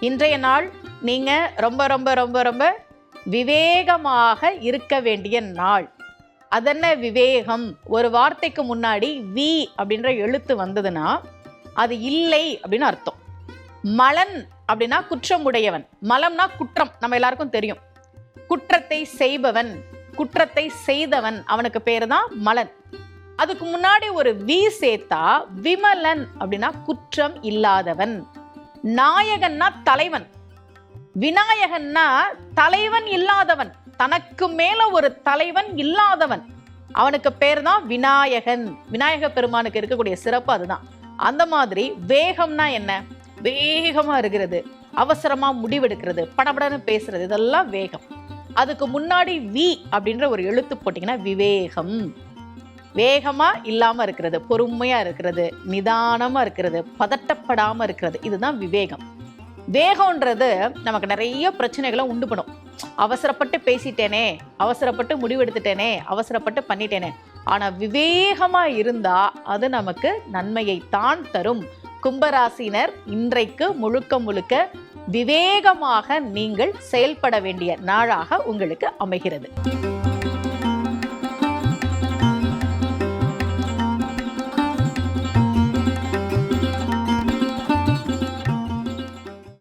இன்றைய நாள் நீங்கள் ரொம்ப ரொம்ப ரொம்ப ரொம்ப விவேகமாக இருக்க வேண்டிய நாள். அதென்ன விவேகம்? ஒரு வார்த்தைக்கு முன்னாடி வி அப்படின்ற எழுத்து வந்ததுன்னா அது இல்லை அப்படின்னு அர்த்தம். மலன் அப்படின்னா குற்றமுடையவன். மலம்னா குற்றம். நம்ம எல்லாருக்கும் தெரியும். குற்றத்தை செய்பவன். குற்றத்தை செய்தவன். அவனுக்கு பேர் தான் மலன். அதுக்கு முன்னாடி ஒரு வி சேர்த்தா விமலன் அப்படின்னா குற்றம் இல்லாதவன். நாயகன்னா தலைவன். விநாயகன்னா தலைவன் இல்லாதவன். தனக்கு மேல ஒரு தலைவன் இல்லாதவன். அவனுக்கு பேர் தான் விநாயகன். விநாயக பெருமானுக்கு இருக்கக்கூடிய சிறப்பு அதுதான். அந்த மாதிரி வேகம்னா என்ன? வேகமா இருக்கிறது. அவசரமா முடிவெடுக்கிறது. படபடன்னு பேசுறது. இதெல்லாம் வேகம். அதுக்கு முன்னாடி வி அப்படின்ற ஒரு எழுத்து போட்டிங்கன்னா விவேகம். வேகமாக இல்லாமல் இருக்கிறது பொறுமையாக இருக்கிறது நிதானமாக இருக்கிறது பதட்டப்படாமல் இருக்கிறது. இதுதான் விவேகம். வேகம்ன்றது நமக்கு நிறைய பிரச்சனைகளை உண்டு பண்ணும். அவசரப்பட்டு பேசிட்டேனே அவசரப்பட்டு முடிவெடுத்துட்டேனே அவசரப்பட்டு பண்ணிட்டேனே. ஆனால் விவேகமாக இருந்தால் அது நமக்கு நன்மையை தான் தரும். கும்பராசினர் இன்றைக்கு முழுக்க முழுக்க விவேகமாக நீங்கள் செயல்பட வேண்டிய நாளாக உங்களுக்கு அமைகிறது.